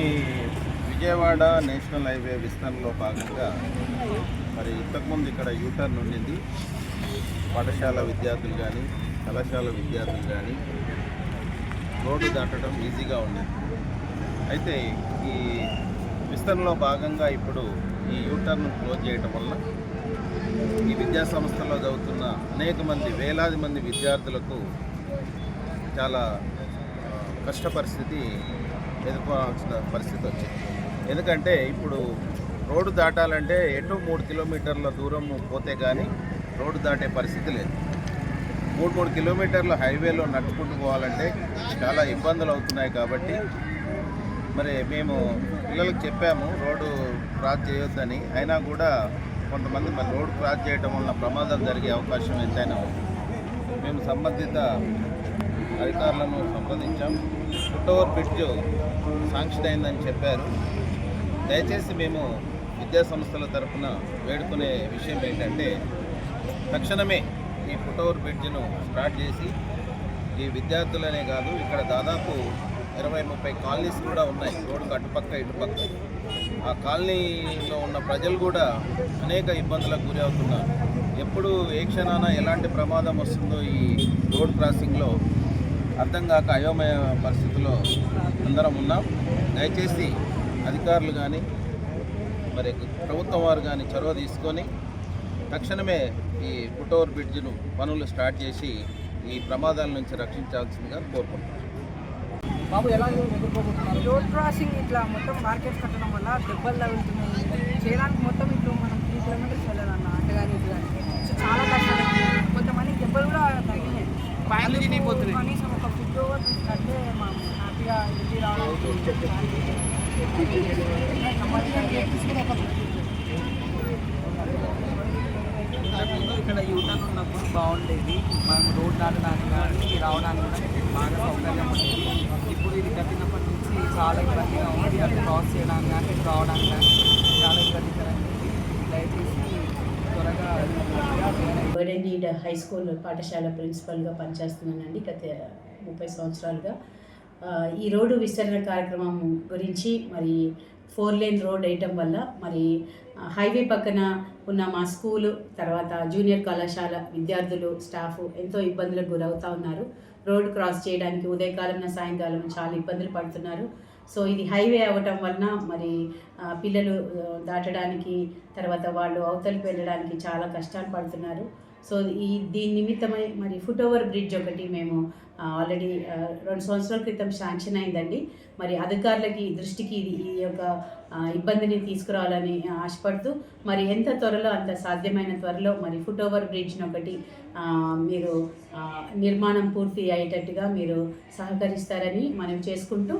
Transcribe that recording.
ఈ Vijayawada national highway విస్తరణలో భాగంగా మరి ఇంతకుముందు ఇక్కడ యూటర్న్ ఉండింది. పాఠశాల విద్యార్థులు కానీ కళాశాల విద్యార్థులు కానీ రోడ్డు దాటడం ఈజీగా ఉండేది. అయితే ఈ విస్తరణలో భాగంగా ఇప్పుడు ఈ యూటర్న్ క్లోజ్ చేయడం వల్ల ఈ విద్యా సంస్థలో చదువుతున్న అనేక మంది వేలాది మంది విద్యార్థులకు చాలా కష్ట పరిస్థితి ఎదుర్కోవాల్సిన పరిస్థితి వచ్చింది. ఎందుకంటే ఇప్పుడు రోడ్డు దాటాలంటే ఎటు మూడు కిలోమీటర్ల దూరం పోతే కానీ రోడ్డు దాటే పరిస్థితి లేదు. మూడు మూడు కిలోమీటర్ల హైవేలో నడుచుకుంటూ పోవాలంటే చాలా ఇబ్బందులు అవుతున్నాయి కాబట్టి మరి మేము పిల్లలకు చెప్పాము రోడ్డు క్రాస్ చేయొద్దని. అయినా కూడా కొంతమంది మరి రోడ్డు క్రాస్ చేయడం వల్ల ప్రమాదం జరిగే అవకాశం ఎంతైనా ఉంది. మేము సంబంధిత అధికారులను సంప్రదించాం. ఫుట్ ఓవర్ బ్రిడ్జ్ శాంక్షన్ అయిందని చెప్పారు. దయచేసి మేము విద్యా సంస్థల తరఫున వేడుకునే విషయం ఏంటంటే తక్షణమే ఈ ఫుట్ ఓవర్ బ్రిడ్జ్ను స్టార్ట్ చేసి ఈ విద్యార్థులనే కాదు ఇక్కడ దాదాపు ఇరవై ముప్పై కాలనీస్ కూడా ఉన్నాయి. రోడ్డుకు అటుపక్క ఇటుపక్క ఆ కాలనీలో ఉన్న ప్రజలు కూడా అనేక ఇబ్బందులకు గురి అవుతున్నారు. ఎప్పుడు ఏ క్షణాన ఎలాంటి ప్రమాదం వస్తుందో ఈ రోడ్ క్రాసింగ్లో అర్థం కాక అయోమయ పరిస్థితిలో అందరం ఉన్నాం. దయచేసి అధికారులు కానీ మరి ప్రభుత్వం వారు కానీ చొరవ తీసుకొని తక్షణమే ఈ ఫుట్ ఓవర్ బ్రిడ్జ్ను పనులు స్టార్ట్ చేసి ఈ ప్రమాదాల నుంచి రక్షించాల్సిందిగా కోరుకుంటున్నాను బాబు ఎలా ఎదుర్కోబోతున్నారు? రోడ్ క్రాసింగ్ ఇట్లా మొత్తం మార్కెట్ కట్టడం వల్ల దెబ్బలు తగులుతున్నాయి. చేయడానికి మొత్తం ఇప్పుడు మనం త్రీ కిలోమీటర్స్ వెళ్ళాలన్న ఇటు కానీ. సో చాలా కష్టం కొంతమంది దెబ్బలు కూడా తగినాయి పాయలు తినిగిపోతున్నాయి. కనీసం ఒక ఫుడ్ ఓవర్ మనం హ్యాపీగా ఇంటికి ఇక్కడ యూటర్న్ ఉన్నప్పుడు బాగుండేది. మనం రోడ్ దాటడానికి కానీ రావడానికి కూడా బాగా సౌకర్యం ఉండేది. ఇప్పుడు ఇది కట్టినప్పటి నుంచి చాలా ఇబ్బందిగా ఉంది. అటు క్రాస్ చేయడానికి కానీ రావడానికి కానీ చాలా ఇబ్బందికరంగా ఉంది దయచేసి త్వరగా బర్డెన్ హై స్కూల్ పాఠశాల ప్రిన్సిపల్గా పనిచేస్తున్నానండి గత ముప్పై సంవత్సరాలుగా. ఈ రోడ్డు విస్తరణ కార్యక్రమం గురించి మరి ఫోర్ లేన్ రోడ్ వేయటం వల్ల మరి హైవే పక్కన ఉన్న మా స్కూలు తర్వాత జూనియర్ కళాశాల విద్యార్థులు స్టాఫ్ ఎంతో ఇబ్బందులకు గురవుతూ ఉన్నారు. రోడ్ క్రాస్ చేయడానికి ఉదయకాలం సాయంకాలం చాలా ఇబ్బందులు పడుతున్నారు. సో ఇది హైవే అవ్వటం వలన మరి పిల్లలు దాటడానికి తర్వాత వాళ్ళు అవతలికి వెళ్ళడానికి చాలా కష్టాలు పడుతున్నారు. సో ఈ దీని నిమిత్తమై మరి ఫుట్ ఓవర్ బ్రిడ్జ్ ఒకటి మేము ఆల్రెడీ రెండు సంవత్సరాల క్రితం శాంక్షన్ అయిందండి. మరి అధికారులకి దృష్టికి ఇది ఈ యొక్క ఇబ్బందిని తీసుకురావాలని ఆశపడుతూ మరి ఎంత త్వరలో అంత సాధ్యమైన త్వరలో మరి ఫుట్ ఓవర్ బ్రిడ్జ్ని ఒకటి మీరు నిర్మాణం పూర్తి అయ్యేటట్టుగా మీరు సహకరిస్తారని మనం చేసుకుంటూ